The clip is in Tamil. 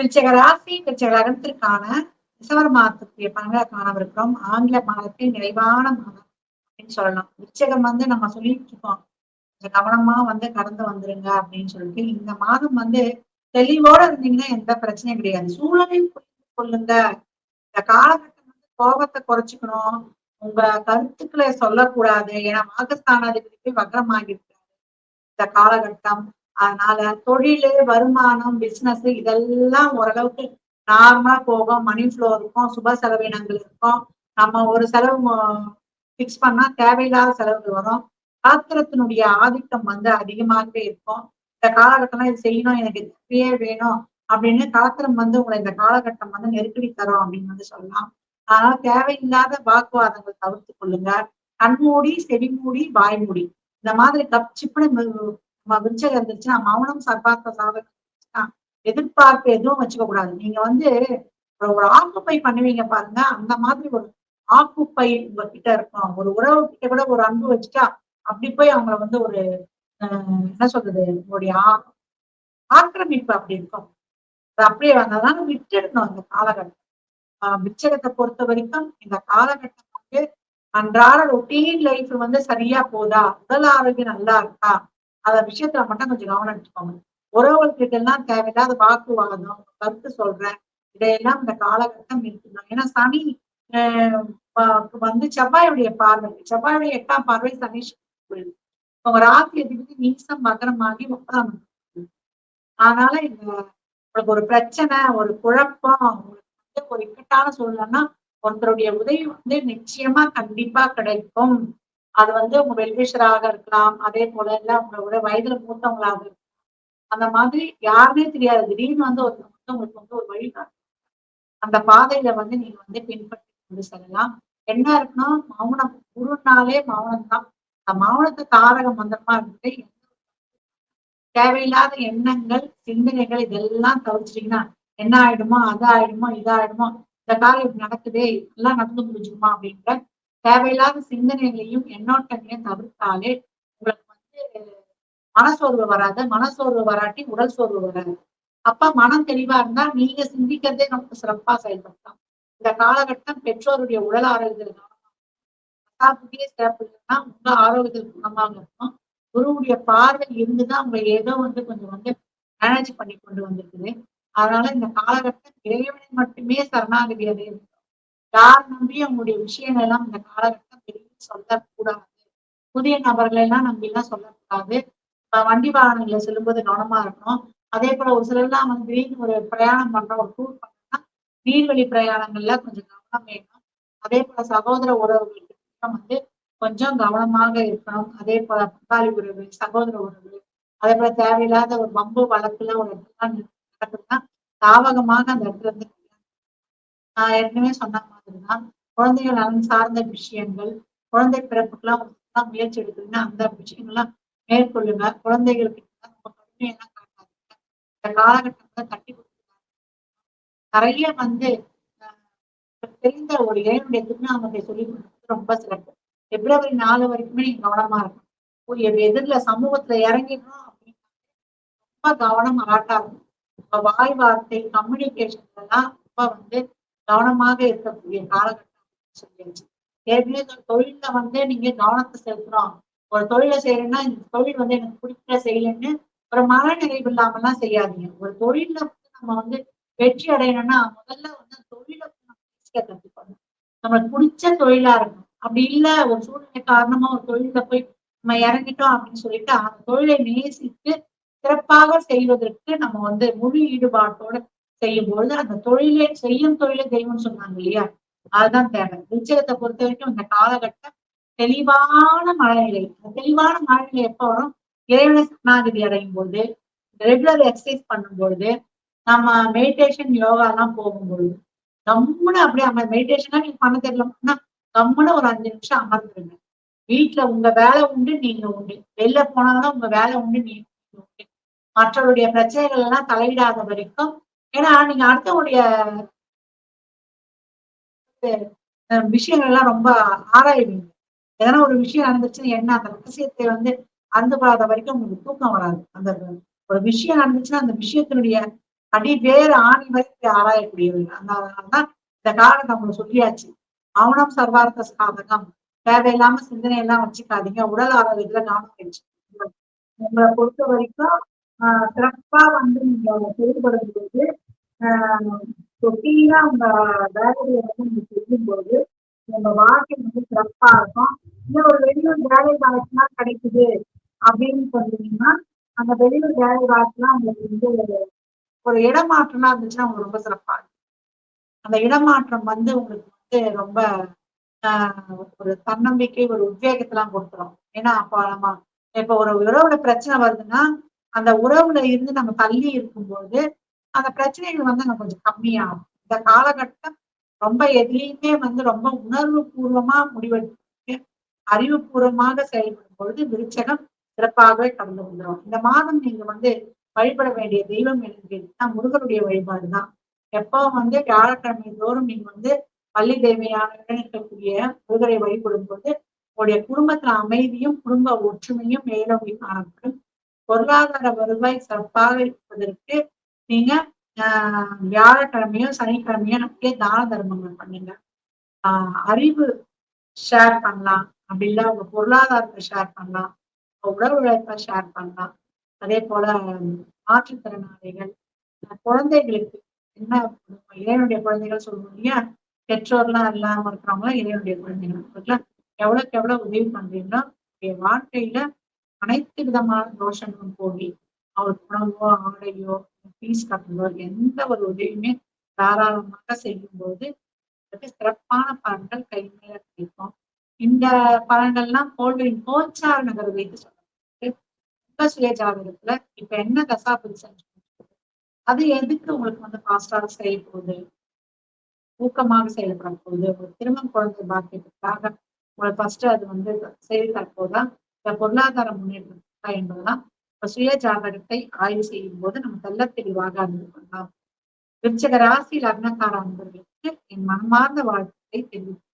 விருச்சக ராசி விருச்சக லக்னத்திற்கான டிசம்பர் மாதத்துக்குரிய பலன்களை காணவிருக்கிறோம் ஆங்கில மாதத்தின் நிறைவான மாதம் அப்படின்னு சொல்லலாம். விருச்சகம் வந்து நம்ம சொல்லிட்டு இருக்கோம். கொஞ்சம் கவனமா வந்து கடந்து வந்துருங்க அப்படின்னு சொல்லிட்டு. இந்த மாதம் வந்து தெளிவோட இருந்தீங்கன்னா எந்த பிரச்சனையும் கிடையாது. சூழலையும் புரிந்து கொள்ளுங்க. இந்த காலகட்டம் வந்து கோபத்தை குறைச்சிக்கணும். உங்க கருத்துக்களை சொல்லக்கூடாது. ஏன்னா மாகஸ்தானாதிபதிக்கு வக்ரமாகிருக்காரு இந்த காலகட்டம் அதனால தொழில் வருமானம் பிசினஸ் இதெல்லாம் ஓரளவுக்கு நார்மலா போகும். மணி ஃப்ளோ இருக்கும் சுப செலவினங்கள் இருக்கும். நம்ம ஒரு செலவு ஃபிக்ஸ் பண்ணா தேவையில்லாத செலவுகள் வரும். காத்திரத்தினுடைய ஆதிக்கம் வந்து அதிகமாகவே இருக்கும். இந்த காலகட்டம்லாம் இது செய்யணும் எனக்கு இப்பயே வேணும் அப்படின்னு காத்திரம் வந்து உங்களை இந்த காலகட்டம் வந்து நெருக்கடி தரும் அப்படின்னு வந்து சொல்லலாம். அதனால தேவையில்லாத வாக்குவாதங்கள் தவிர்த்து கொள்ளுங்க. கண்மூடி செவிமூடி வாய்மூடி. இந்த மாதிரி கப் சிப்புன்னு நம்ம விருச்சகம் இருந்துச்சுன்னா மௌனம் சர்பார்த்த சாதகம். எதிர்பார்ப்பு எதுவும் வச்சுக்க கூடாது நீங்க வந்து ஒரு ஆக்குப்பை பண்ணுவீங்க பாருங்க. அந்த மாதிரி ஒரு ஆக்குப்பை உங்ககிட்ட இருக்கும். ஒரு உறவு கிட்ட கூட ஒரு அன்பு வச்சுட்டா அப்படி போய் அவங்கள வந்து ஒரு என்ன சொல்றது? உங்களுடைய ஆக்கிரமிப்பு அப்படி இருக்கும். அப்படியே வந்ததால விட்டுடணும் அந்த காலகட்டம். ஆஹ் விச்சகத்தை பொறுத்த வரைக்கும் இந்த காலகட்டம் வந்து அன்றாட ரொட்டீன் லைஃப் வந்து சரியா போதா? உடல் ஆரோக்கியம் நல்லா இருக்கா? அந்த விஷயத்துல மட்டும் கொஞ்சம் கவனம் எடுத்துக்கோங்க. உறவுகள்கிட்ட எல்லாம் தேவையில்லாத வாக்குவாதம் கருத்து சொல்றேன் இதையெல்லாம் இந்த காலகட்டம் இருக்கணும் ஏன்னா சனி வந்து செவ்வாயுடைய பார்வை செவ்வாயுடைய எட்டாம் பார்வை சனி உங்க ராசி அதிபதி நீசம் மகரமாகி ஒன்பதாம் அதனால இந்த உங்களுக்கு ஒரு பிரச்சனை ஒரு குழப்பம் உங்களுக்கு ஒரு இக்கட்டான சூழ்நிலைன்னா ஒருத்தருடைய உதவி வந்து நிச்சயமா கண்டிப்பா கிடைக்கும். அது வந்து உங்க வெல்விஷராக இருக்கலாம் அதே போல இல்ல உங்களோட வயதுல மூத்தவங்களாக இருக்கலாம். அந்த மாதிரி யாருமே தெரியாது. திடீர்னு வந்து ஒரு வந்து உங்களுக்கு வந்து ஒரு வழிகாட்டு அந்த பாதையில வந்து நீங்க வந்து பின்பற்றி கொண்டு செல்லலாம். என்ன இருக்குன்னா மௌனம். குருனாலே மௌனம் தான் அந்த மௌனத்தை தாரக மந்திரமா இருந்துட்டு தேவையில்லாத எண்ணங்கள் சிந்தனைகள் இதெல்லாம் தவிர்ச்சிட்டீங்கன்னா என்ன ஆயிடுமோ அது ஆயிடுமோ இதாயிடுமோ இந்த காலம் இப்படி நடக்குதே எல்லாம் நடந்து முடிஞ்சுமா அப்படின்ற தேவையில்லாத சிந்தனைகளையும் எண்ணோட்டங்களையும் தவிர்த்தாலே உங்களுக்கு வந்து மனசோர்வு வராது. மனசோர்வு வராட்டி உடல் சோர்வு வராது. அப்ப மனம் தெளிவா இருந்தா நீங்க சிந்திக்கிறதே நமக்கு சிறப்பா செயல்படலாம். இந்த காலகட்டம் பெற்றோருடைய உடல் ஆரோக்கியத்தில் புதிய சிறப்பு உங்க ஆரோக்கியத்தில் குணமாக இருக்கும். குருவுடைய பார்வை இருந்துதான் உங்க ஏதோ வந்து கொஞ்சம் வந்து மேனேஜ் பண்ணி கொண்டு வந்திருக்குது. அதனால இந்த காலகட்டம் இறைவனை மட்டுமே சரணாகதியாக யார் நம்பி அவங்களுடைய விஷயங்கள் எல்லாம் இந்த காலகட்டம் வெளியே சொல்லக்கூடாது. புதிய நபர்களை எல்லாம் நம்பி எல்லாம் சொல்லக்கூடாது வண்டி வாகனங்களை செல்லும்போது கவனமா இருக்கணும். அதே போல ஒரு சிலர்லாம் வந்து திடீர்னு ஒரு பிரயாணம் பண்றோம் ஒரு டூர் பண்ணோம்னா நீர்வழி பிரயாணங்கள்ல கொஞ்சம் கவனம் வேணும். அதே போல சகோதர உறவுகளுக்கு வந்து கொஞ்சம் கவனமாக இருக்கணும். அதே போல பங்காளி உறவு சகோதர உறவு அதே போல தேவையில்லாத ஒரு வம்பு வழக்குல ஒரு இடத்துல நடக்குதுன்னா அந்த இடத்துல இருந்து நான் ஏற்கனவே சொன்ன மாதிரிதான் குழந்தைகள் நலன் சார்ந்த விஷயங்கள் குழந்தை பிறப்புக்கெல்லாம் முயற்சி எடுக்குதுன்னா அந்த விஷயங்கள்லாம் மேற்கொள்ளுங்க. குழந்தைகளுக்கு ரொம்ப கடுமையெல்லாம் காட்டாதீங்க இந்த காலகட்டத்துல தட்டி கொடுத்துருக்காங்க. நிறைய வந்து தெரிந்த ஒரு இறைவனுடைய திருநாமத்தை சொல்லி கொடுக்கறது ரொம்ப சிறப்பு. பிப்ரவரி நாலு வரைக்குமே நீங்க கவனமா இருக்கணும். எதிர்ல சமூகத்துல இறங்கிடணும் அப்படின்னு ரொம்ப கவனம் அலாட்டாகும் வாய் வார்த்தை கம்யூனிகேஷன் எல்லாம் ரொம்ப வந்து கவனமாக இருக்கக்கூடிய காலகட்டம் சொல்லியாச்சு. ஏற்கனவே தொழில வந்து நீங்க கவனத்தை செலுத்துறோம். ஒரு தொழிலை செய்யறேன்னா இந்த தொழில் வந்து எனக்கு பிடிக்கிற செய்யலன்னு ஒரு மன நிறைவு இல்லாமலாம் செய்யாதீங்க. ஒரு தொழில வந்து நம்ம வந்து வெற்றி அடையணும்னா முதல்ல வந்து தொழிலை கத்துக்கணும். நம்மளுக்கு பிடிச்ச தொழிலா இருக்கும் அப்படி இல்ல ஒரு சூழ்நிலை காரணமா ஒரு தொழில போய் நம்ம இறங்கிட்டோம் அப்படின்னு சொல்லிட்டு அந்த தொழிலை நேசித்து சிறப்பாக செய்வதற்கு நம்ம வந்து முழு ஈடுபாட்டோட செய்யும் பொழுது அந்த தொழிலை செய்யும் தொழிலை தெய்வம்னு சொன்னாங்க இல்லையா? அதுதான் தேவை. உச்சகத்தை பொறுத்த வரைக்கும் இந்த காலகட்டம் தெளிவான மனநிலை தெளிவான மனநிலை எப்ப வரும்? இறைவனை சரணாகதி அடையும் போது ரெகுலர் எக்ஸசைஸ் பண்ணும் பொழுது நம்ம மெடிடேஷன் யோகா எல்லாம் போகும்பொழுது கம்முன்னு அப்படியே அமர் மெடிடேஷனா நீங்க பண்ண தெரியலன்னா கம்முன்னு ஒரு அஞ்சு நிமிஷம் அமர்ந்துருங்க. வீட்டுல உங்க வேலை உண்டு நீங்க உண்டு. வெளில போனாங்கன்னா உங்க வேலை உண்டு நீங்க உண்டு. மற்றவருடைய பிரச்சனைகள் எல்லாம் தலையிடாத வரைக்கும் ஏன்னா நீங்க அடுத்தவங்களுடைய விஷயங்கள் எல்லாம் ரொம்ப ஆராய்வீங்க எதனா ஒரு விஷயம் நடந்துச்சுன்னா என்ன அந்த ரகசியத்தை வந்து அறுந்துபடாத வரைக்கும் உங்களுக்கு தூக்கம் வராது. அந்த ஒரு விஷயம் நடந்துச்சுன்னா அந்த விஷயத்தினுடைய அடி வேறு ஆணி வரைக்கும் ஆராயக்கூடியவர்கள். அதனாலதான் இந்த காலம் நம்மளை சொல்லியாச்சு. மௌனம் சர்வார்த்த சாதகம். தேவையில்லாம சிந்தனை எல்லாம் வச்சுக்காதீங்க. உடல் ஆரோக்கியத்துல கவனம் வச்சு. உங்களை பொறுத்த வரைக்கும் ஆஹ் சிறப்பா வந்து நீங்க செயல்படும் போது ரொட்டீனா அந்த வேலையை வந்து நம்ம செய்யும்போது போது வாழ்க்கை வந்து சிறப்பா இருக்கும். இன்னும் ஒரு வெளியூர் வேலை வாய்ப்புலாம் கிடைக்குது அப்படின்னு சொன்னீங்கன்னா அந்த வெளியூர் வேலை வாய்ப்புலாம் உங்களுக்கு வந்து ஒரு இடமாற்றம்லாம் இருந்துச்சுன்னா உங்களுக்கு ரொம்ப சிறப்பா இருக்கும். அந்த இடமாற்றம் வந்து உங்களுக்கு வந்து ரொம்ப ஒரு தன்னம்பிக்கை ஒரு உத்வேகத்தெல்லாம் கொடுத்துரும். ஏன்னா அப்போ நம்ம இப்போ ஒரு உறவுல பிரச்சனை வருதுன்னா அந்த உறவுல இருந்து நம்ம தள்ளி இருக்கும்போது அந்த பிரச்சனைகள் வந்து அங்க கொஞ்சம் கம்மியாகும் இந்த காலகட்டம் ரொம்ப எதையுமே வந்து ரொம்ப உணர்வு பூர்வமா முடிவெடுத்து அறிவுபூர்வமாக செயல்படும் பொழுது விருச்சகம் சிறப்பாகவே கடந்து வந்துடும் இந்த மாதம் நீங்க வந்து வழிபட வேண்டிய தெய்வம் என்னன்னு கேட்டீங்கன்னா முருகனுடைய வழிபாடு தான் எப்போ வந்து வியாழக்கிழமை தோறும் நீங்க வந்து பள்ளி தேவையான இருக்கக்கூடிய முருகரை வழிபடும் போது உங்களுடைய குடும்பத்துல அமைதியும் குடும்ப ஒற்றுமையும் மேலோங்கி காணப்படும். பொருளாதார வருவாய் சிறப்பாக இருப்பதற்கு நீங்க ஆஹ் வியாழக்கிழமையும் சனிக்கிழமையும் நமக்கே தான தர்மங்கள் பண்ணுங்க. ஆஹ் அறிவு ஷேர் பண்ணலாம். அப்படி இல்லை உங்க பொருளாதாரத்தை ஷேர் பண்ணலாம். உடல் உழைப்பை ஷேர் பண்ணலாம். அதே போல மாற்றுத்திறனாளிகள் குழந்தைகளுக்கு என்ன இறைவனுடைய குழந்தைகள் சொல்லுவோம் இல்லையா? பெற்றோர்லாம் இல்லாம இருக்கிறவங்க இறைவனுடைய குழந்தைகள். எவ்வளவுக்கு எவ்வளவு உதவி பண்றீங்களோ வாழ்க்கையில அனைத்து விதமான தோஷங்களும் போகி அவர் உணவோ ஆடையோ ஃபீஸ் கட்டுறதோ எந்த ஒரு உதவியுமே தாராளமாக செய்யும் போது சிறப்பான பலன்கள் கைமையில கிடைக்கும். இந்த பலன்கள்லாம் கோள்களின் கோச்சார நகர் வைத்து சொல்லுங்க சுய ஜாதகத்துல இப்ப என்ன தசா புரிசன் அது எதுக்கு உங்களுக்கு வந்து பாஸ்டா செய்ய போகுது? ஊக்கமாக செயல்பட போகுது? ஒரு திருமண குழந்தை பாக்கியத்துக்காக உங்களை ஃபர்ஸ்ட் அது வந்து செய்து தற்போதான் இந்த பொருளாதார முன்னேற்றம் என்பதுதான் சுய ஜாதகத்தை ஆய்வு செய்யும் போது நம்ம தெல்ல தெளிவாக அறிந்து கொள்ளலாம். விருச்சக ராசி லக்னக்கார அன்பர்களுக்கு என் மனமார்ந்த வாழ்க்கையை தெரிவித்து